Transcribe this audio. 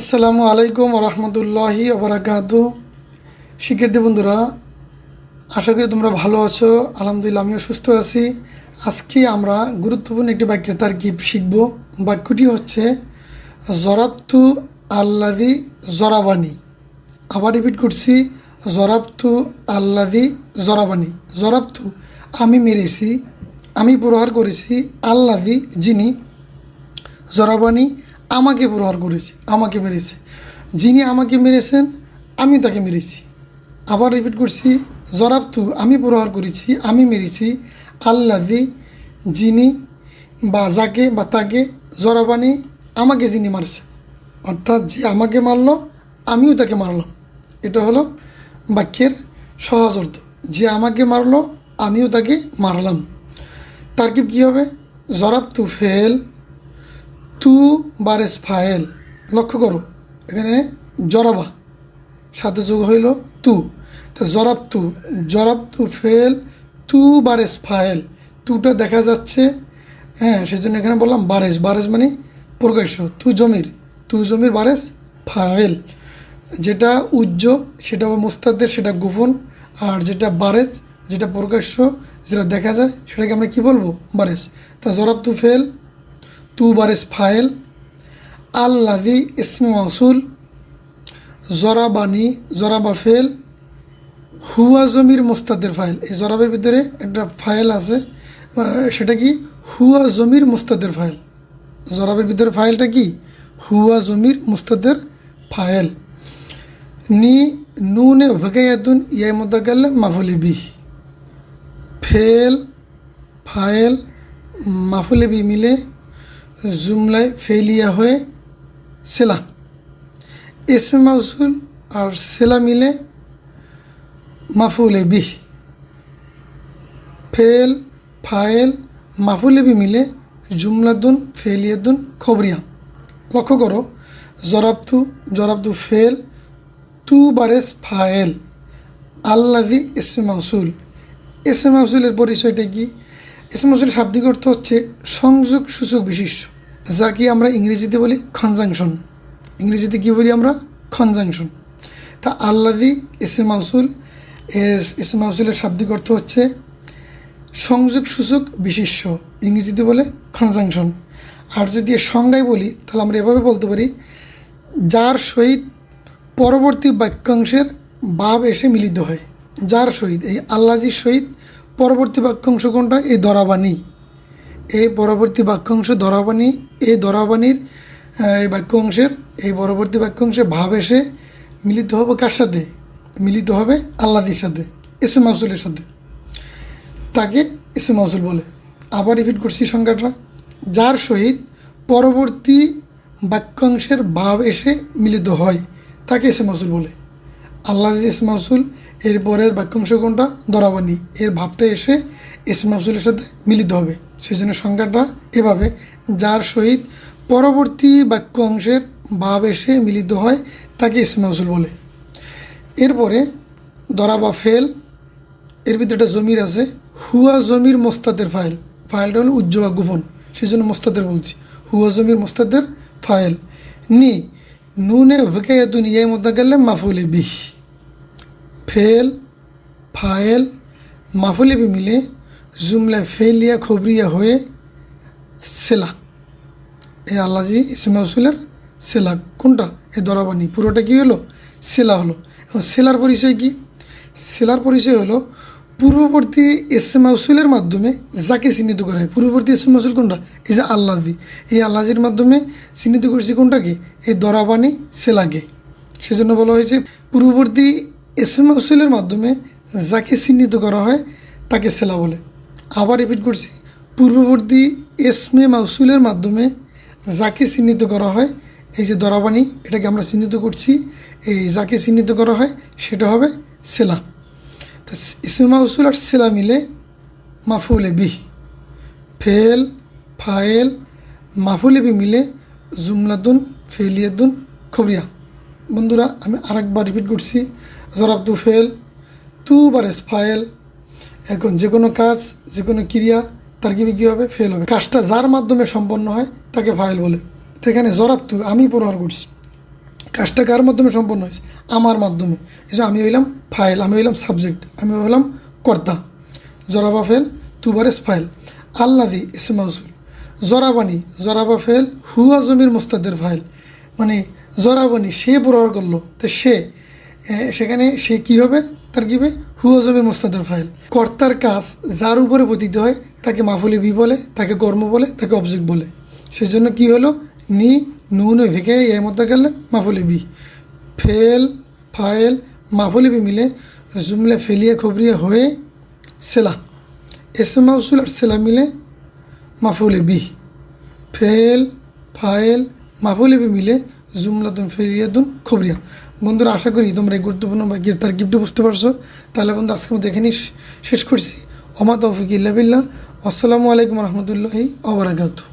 আসসালামু আলাইকুম রহমতুল্লাহি ওবরাকাতু। শিক্ষার্থী বন্ধুরা, আশা করি তোমরা ভালো আছো। আলহামদুলিল্লাহ, আমিও সুস্থ আছি। আজকে আমরা গুরুত্বপূর্ণ একটি বাক্যের তারকিব শিখব। বাক্যটি হচ্ছে, জরাবতু আল্লাদি জরাবানি। আবার রিপিট করছি, জরাবতু আল্লাদি জরাবানি। জরাবতু, আমি মেরেছি, আমি প্রহার করেছি আল্লাদি যিনি জরাবানি আমাকে প্রহার করেছে, আমাকে মেরেছে। যিনি আমাকে মেরেছেন, আমি তাকে মেরেছি। আবার রিপিট করছি জরাবতু আমি প্রহার করেছি, আমি মেরেছি। আল্লাদি যিনি বা যাকে বা তাকে জরাবানি আমাকে যিনি মারছে। অর্থাৎ যে আমাকে মারল, আমিও তাকে মারলাম। এটা হলো বাক্যের সহজ অর্থ। যে আমাকে মারলো, আমিও তাকে মারলাম। তারকিব কী হবে? জরাবতু ফেল তু বারেস ফায়েল। লক্ষ্য করো, এখানে জরাবা, সাথে যোগ হইল তু। তো জরাব তু জরাব তু ফেল, তু বারেস ফায়েল। তুটা দেখা যাচ্ছে হ্যাঁ সেজন্য এখানে বললাম বারেস। বারেস মানে প্রকাশ্য, তু জমির তু জমির বারেস ফায়েল। যেটা উজ্জ সেটা মুস্তাদের, সেটা গোপন। আর যেটা বারেজ যেটা প্রকাশ্য, যেটা দেখা যায়, সেটাকে আমরা কি বলব? বারেস। তা জরাব তু ফেল তু বারেস ফাইল আল্লাদি ইসমে মাসুল জরাবানি, জরাবা ফেল, হুয়া জমির মোস্তাদের ফাইল। এই জরাবের ভিতরে একটা ফাইল আছে সেটা কি? হুয়া জমির মোস্তাদের ফাইল। জরাবের ভিতরে ফাইলটা কি? হুয়া জমির মুস্তাদের ফাইল। নি, নুনে ভেকায়াতুন ইয়াই মোতাকাল্লে মাফলি বি ফেল, ফাইল, মাফুলে বি মিলে জুমলায় ফেলিয়া হয়ে সেলা। এসে মাউসুল আর সেলা মিলে মাফুলে বিহ। ফেল, ফায়েল, মাফুলে বি মিলে জুমলাদুন, ফেলিয়াদুন, খবরিয়া। লক্ষ্য করো, জরাবতু জরাবতু ফেল, তু বারেস ফায়েল। আল্লাদি এসে মাউসুল। এসে মাউসুলের পরিচয়টা কি? এসে মাউসুলের শাব্দিক অর্থ হচ্ছে সংযোগ সূচক বিশিষ্ট। যা কি আমরা ইংরেজিতে বলি কনজাংশন ইংরেজিতে কি বলি আমরা? কনজাংশন তা আল্লাদি এসে মাউসুল, এর এসে মাউসুলের শাব্দিক অর্থ হচ্ছে সংযোগ সূচক বিশিষ্ট। ইংরেজিতে বলে কনজাংশন আর যদি এর সংজ্ঞায় বলি, তাহলে আমরা এভাবে বলতে পারি, যার সহিত পরবর্তী বাক্যাংশের ভাব এসে মিলিত হয়। যার সহিত, এই আল্লাজির সহিত পরবর্তী বাক্যাংশ কোনটা? এই দরাবাণী। এই পরবর্তী বাক্যাংশ দরাবাণী এই দরাবাণীর আহ, এই বাক্যাংশের এই পরবর্তী বাক্যাংশে ভাব এসে মিলিত হবে কার সাথে? মিলিত হবে আল্লাদির সাথে এসে মাসুলের সাথে। তাকে এসে মাসুল বলে। আবার রিপিট করছি সংখ্যাটা যার সহিত পরবর্তী বাক্যাংশের ভাব এসে মিলিত হয় তাকে এসে মাসুল বলে। আল্লাহ এস মাসুল এর পরের বাক্যাংশ কোনটা? দরাবানি এর ভাবটা এসে এস মাসুলের সাথে মিলিত হবে। সেই জন্য সংখ্যাটা এভাবে। যার সহিত পরবর্তী বাক্য অংশের ভাব এসে মিলিত হয়, তাকে এস মাসুল বলে। এরপরে দরা বা ফেল, এর ভিতরে একটা জমির আছে। হুয়া জমির মোস্তাদের ফাইল। ফাইলটা হলো উজ্জ্বল বা গোপন। সেই জন্য মোস্তাদের বলছি। হুয়া জমির মোস্তাদের ফাইল। নি, নুনে ভেকায়াতুন ইয়াই মধ্যে গেলে মাফুলে বিহ। ফেল, ফাইল মাফুলে বি মিলে জুমলা ফেলিয়া খবরিয়া হয়ে সেলা। এই আল্লাজি ইসমাউসুলের সেলা। কোনটা? এই দরাবানি। পুরোটা কী হলো? সেলা হলো। এবং সেলার পরিচয় কি? সেলার পরিচয় হলো, পূর্ববর্তী এসে মাউসুলের মাধ্যমে যাকে চিহ্নিত করা হয়। পূর্ববর্তী এসে মাউসুল কোনটা? এই যে আল্লাদি এই আল্লাজির মাধ্যমে চিহ্নিত করেছি কোনটাকে এই দরাবানি সেলাকে। সেজন্য বলা হয়েছে, পূর্ববর্তী এসে মাউসুলের মাধ্যমে যাকে চিহ্নিত করা হয়, তাকে সেলা বলে। আবার রিপিট করছি। পূর্ববর্তী এসমে মাউসুলের মাধ্যমে যাকে চিহ্নিত করা হয়, এই যে দরাবানি এটাকে আমরা চিহ্নিত করছি, এই যাকে চিহ্নিত করা হয়, সেটা হবে সেলা। তো ইসমে মাউসুল আর সেলা মিলে মাফুলে বিহ। ফেল, ফায়েল মাফুলে বি মিলে জুমলাতুন, ফেলিয়াতুন, খবরিয়া। বন্ধুরা, আমি আরেকবার রিপিট করছি। জরাবতু ফেল, তু বারেস ফায়েল এখন যে কোনো কাজ, যে কোনো ক্রিয়া, তার কি কী হবে? ফেল হবে। কাজটা যার মাধ্যমে সম্পন্ন হয়, তাকে ফাইল বলে। তো এখানে জরাবতু আমি প্রহার করছি। কাজটা কার মাধ্যমে সম্পন্ন হয়েছে? আমার মাধ্যমে। এই আমি হইলাম ফাইল আমি হইলাম সাবজেক্ট আমি হইলাম কর্তা। জরাবা ফেল তুবারেস ফাইল আল্লাদি এসে মাউসুল। জরাবানি, জরাবা ফেল হুয়া জমির মোস্তাদের ফাইল মানে জরাবানি সে প্রহার করল। তো সে সেখানে সে কি হবে? তার কি হবে হুয়া জমির মোস্তাদের ফাইল। কর্তার কাজ যার উপরে পতিত হয়, তাকে মাফুলি বি বলে, তাকে কর্ম বলে, তাকে অবজেক্ট বলে। সেজন্য কি হলো? নি, নুন ভেকে এর মধ্যে গেলে মাফুলি বি। ফেল, ফাইল, মাফুলি বি মিলে জুমলে ফেলিয়ে খবরিয়ে হয়ে সেলা। এসে মাউসুল আর সেলা মিলে মাফুলে বি। ফেল, ফাইল, মাফুলে বি মিলে জুমলাতুন ফেলিয়াতুন খবরিয়া। বন্ধুরা, আশা করি তোমরা এই গুরুত্বপূর্ণ বা তার গিফটটি বুঝতে পারছ। তাহলে বন্ধু আজকে মতো এখানেই শেষ করছি। অমা তৌফিক ইল্লাবিল্লা আসসালামু আলাইকুম রহমতুল্লাহি আবরাকাতু